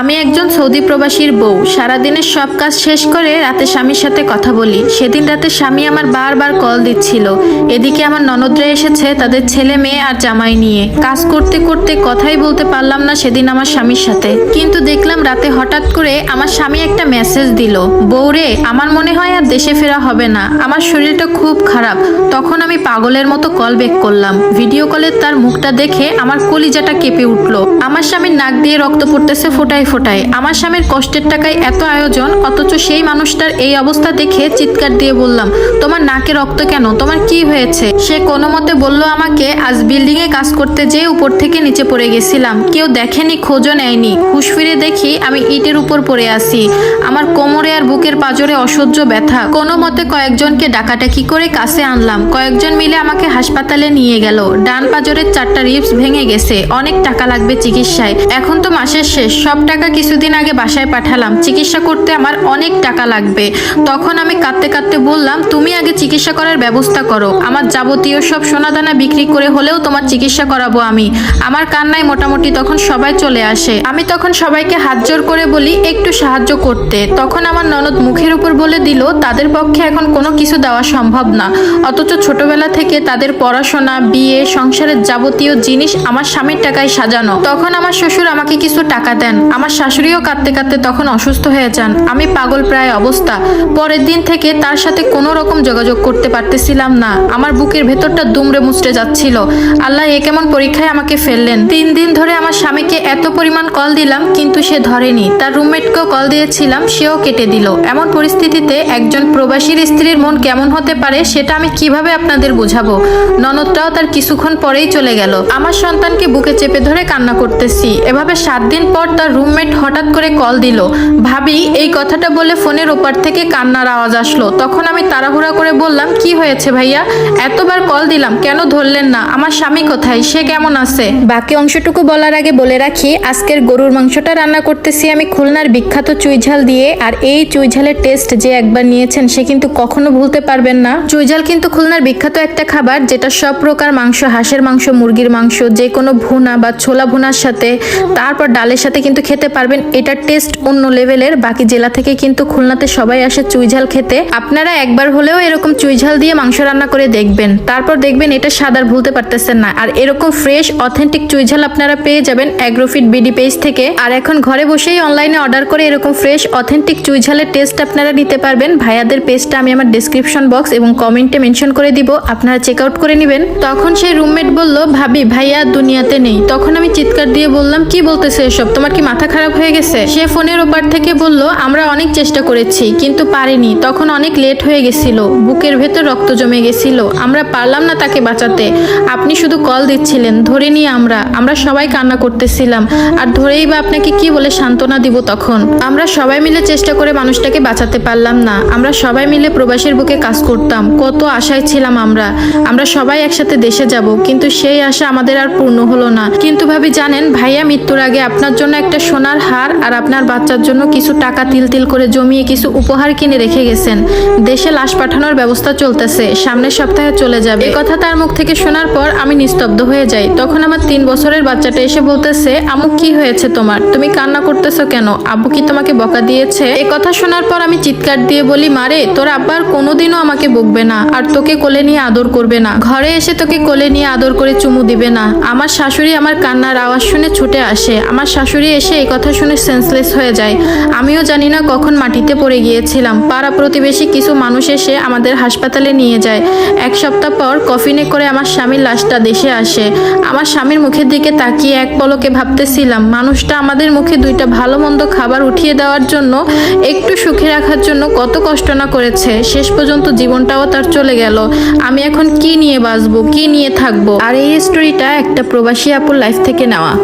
আমি একজন সৌদি প্রবাসীর বউ। সারাদিনের সব কাজ শেষ করে রাতে স্বামীর সাথে কথা বলি। সেদিন রাতে স্বামী আমার বারবার কল দিচ্ছিল। এদিকে আমার ননদরা এসেছে, তাদের ছেলে মেয়ে আর জামাই নিয়ে। কাজ করতে করতে কথাই বলতে পারলাম না সেদিন আমার স্বামীর সাথে। কিন্তু দেখলাম রাতে হঠাৎ করে আমার স্বামী একটা মেসেজ দিল। বউরে আমার মনে হয় আর দেশে ফেরা হবে না। আমার শরীরটা খুব খারাপ। তখন আমি পাগলের মতো কল ব্যাক করলাম। ভিডিও কলে তার মুখটা দেখে আমার কলিজাটা কেঁপে উঠল। আমার স্বামীর নাক দিয়ে রক্ত পড়তেছে ফোটায় ফোটায় ফোটায়। আমার স্বামীর কষ্টের টাকায় এত আয়োজন, অথচ সেই মানুষটার এই অবস্থা দেখে চিৎকার দিয়ে বললাম, তোমার নাকে রক্ত কেন? তোমার কি হয়েছে? সে কোনো মতে বলল আমাকে, আজ বিল্ডিং এ কাজ করতে যেয়ে উপর থেকে নিচে পড়ে গেছিলাম। কেউ দেখেনি, খোঁজও নেয়নি। হুশ ফিরে দেখি আমি ইটের উপর পড়ে আসি আমার কোমরে আর বুকের পাজরে অসহ্য ব্যথা। কোনো মতে কয়েকজনকে ডাকাডাকি করে কাছে আনলাম। কয়েকজন মিলে আমাকে হাসপাতালে নিয়ে গেল। ডান পাজরের চারটা রিপস ভেঙে গেছে। অনেক টাকা লাগবে চিকিৎসায়। এখন তো মাসের শেষ। সব টাকা কিছুদিন আগে বাসায় পাঠালাম। চিকিৎসা করতে আমার অনেক টাকা লাগবে। তখন আমি কাঁদতে কাঁদতে বললাম, তুমি আগে চিকিৎসা করার ব্যবস্থা করো। আমার যাবতীয় সব সোনাদানা বিক্রি করে হলেও তোমার চিকিৎসা করাবো আমি। আমার কান্নায় মোটামুটি তখন সবাই চলে আসে। আমি তখন সবাইকে হাত জোর করে বলি, একটু সাহায্য করতে। তখন আমার ননদ মুখের উপর বলে দিল, তাদের পক্ষে এখন কোনো কিছু দেওয়া সম্ভব না। অথচ ছোটবেলা থেকে তাদের পড়াশোনা, বিয়ে, সংসারের যাবতীয় জিনিস আমার স্বামীর টাকায় সাজানো। তখন আমার শ্বশুর আমাকে কিছু টাকা দেন। আমার শাশুড়িও কাঁদতে কাঁদতে তখন অসুস্থ হয়ে যান। আমি পাগল প্রায় অবস্থা। পরের দিন থেকে তার সাথে কোনো রকম যোগাযোগ করতে পারতেছিলাম না। আমার বুকের ভেতরটা দুমড়ে মুচড়ে যাচ্ছিল। আল্লাহ এ কেমন পরীক্ষায় আমাকে ফেললেন। তিন দিন ধরে আমার স্বামীকে এত পরিমাণ কল দিলাম, কিন্তু সে ধরেনি। তার রুমমেটকেও কল দিয়েছিলাম, সেও কেটে দিল। এমন পরিস্থিতিতে একজন প্রবাসীর স্ত্রীর মন কেমন হতে পারে সেটা আমি কীভাবে আপনাদের বোঝাবো? ননদটাও তার কিছুক্ষণ পরেই চলে গেল। আমার সন্তানকে বুকে চেপে ধরে কান্না করতেছি। এভাবে সাত দিন পর তার রুমমেট হঠাৎ করে কল দিল। ভাবি, এই কথাটা বলে ফোনের ওপার থেকে কান্নার আওয়াজ আসলো। তখন আমি তাড়াহুড়া করে বললাম, কি হয়েছে ভাইয়া? এতবার কল দিলাম, কেন ধরলেন না? আমার স্বামী কোথায়? সে কেমন আছে? বাকি অংশটুকু বলার আগে বলে রাখি, আজকের গরুর মাংসটা রান্না করতেছি আমি খুলনার বিখ্যাত চুইঝাল দিয়ে, আর এই চুইঝালের টেস্ট যে একবার নিয়েছেন, সে কিন্তু কখনো ভুলতে পারবেন না। চুইঝাল কিন্তু খুলনার বিখ্যাত একটা খাবার, যেটা সব প্রকার মাংস, হাঁসের মাংস, মুরগির মাংস যে কোনো ভুনা বা ছোলা ভুনার সাথে, তারপর ডালের সাথে কিন্তু খেতে পারবেন এটার টেস্ট অন্য লেভেলের। বাকি জেলা থেকে কিন্তু খুলনাতে সবাই আসে চুইঝাল খেতে। আপনারা একবার হলেও এরকম চুইঝাল দিয়ে মাংস রান্না করে দেখবেন। তারপর দেখবেন এটা সাদার ভুলতে পারতেছেন না। আর এরকম ফ্রেশ, অথেন্টিক চুইঝাল আপনারা পেয়ে যাবেন অ্যাগ্রোফিট বিডি পেজ থেকে। আর এখন ঘরে বসেই অনলাইনে অর্ডার করে এরকম ফ্রেশ, অথেন্টিক চুইঝালের টেস্ট আপনারা নিতে পারবেন। ভাইয়াদের পেজটা আমি আমার ডিসক্রিপশন বক্স এবং কমেন্টে মেনশন করে দিব। আপনারা চেক আউট করে নেবেন। তখন সেই রুমমেট বলল, ভাবি, ভাইয়া দুনিয়াতে নেই। তখন আমি চিৎকার দিয়ে বললাম, কি বলতেছে এসব? তোমার কি মাথা খারাপ হয়ে গেছে। সে ফোনের ওপার থেকে বলল, আমরা অনেক চেষ্টা করেছি, কিন্তু পারিনি। তখন অনেক লেট হয়ে গেছিল। বুকের ভেতর রক্ত জমে গেছিল। আমরা পারলাম না তাকে বাঁচাতে। আপনি শুধু কল দিচ্ছিলেন, ধরে নিয়ে আমরা। আমরা সবাই কান্না করতেছিলাম। আর ধরেই বা আপনাকে কি বলে সান্ত্বনা দিব তখন? আমরা সবাই মিলে চেষ্টা করে মানুষটাকে বাঁচাতে পারলাম না। আমরা সবাই মিলে প্রবাসীর বুকে কাজ করতাম। কত আশায় ছিলাম আমরা। আমরা সবাই একসাথে দেশে যাব, কিন্তু সেই আশা আমাদের আর পূর্ণ হলো না। কিন্তু ভাবি, জানেন, ভাইয়া মৃত্যুর আগে আপনার জন্য একটা সোনার হার আর আপনার বাচ্চার জন্য কিছু টাকা তিল তিল করে জমিয়ে কিছু উপহার কিনে রেখে গেছেন। দেশে লাশ পাঠানোর ব্যবস্থা চলতেছে, সামনের সপ্তাহে চলে যাবে। এই কথা তার মুখ থেকে শোনার পর আমি নিস্তব্ধ হয়ে যাই। তখন আমার তিন বছরের বাচ্চাটা এসে বলতেছে, আমু, কি হয়েছে তোমার? তুমি কান্না করতেছো কেন? আব্বু কি তোমাকে বকা দিয়েছে? এই কথা শোনার পর আমি চিৎকার দিয়ে বলি মারে তোর আব্বার কোনোদিনও আমাকে বকবে না, আর তোকে কোলে নিয়ে আদর করবে না। ঘরে এসে তোকে কোলে নিয়ে আদর করে চুমু দিবে না। আমার শাশুড়ি আমার কান্নার আওয়াজ শুনে ছুটে আসে। আমার শাশুড়ি এসে এই কথা শুনে সেন্সলেস হয়ে যায়। আমিও জানি না কখন মাটিতে পড়ে গিয়েছিলাম। পাড়া প্রতিবেশী কিছু মানুষ এসে আমাদের হাসপাতালে নিয়ে যায়। এক সপ্তাহ পর কফিনে করে আমার স্বামীর লাশটা দেশে আসে। আমার স্বামীর মুখের দিকে তাকিয়ে এক পলকে ভাবতেছিলাম, মানুষটা আমাদের মুখে দুইটা ভালো মন্দ খাবার উঠিয়ে দেওয়ার জন্য একটু সুখে রাখার জন্য কত কষ্ট না করেছে। শেষ পর্যন্ত জীবনটাও তার চলে গেল। আমি এখন কি নিয়ে বাঁচবো, কি নিয়ে থাকব? আর এই স্টোরিটা একটা প্রবাসী আপুর লাইফ থেকে নেওয়া।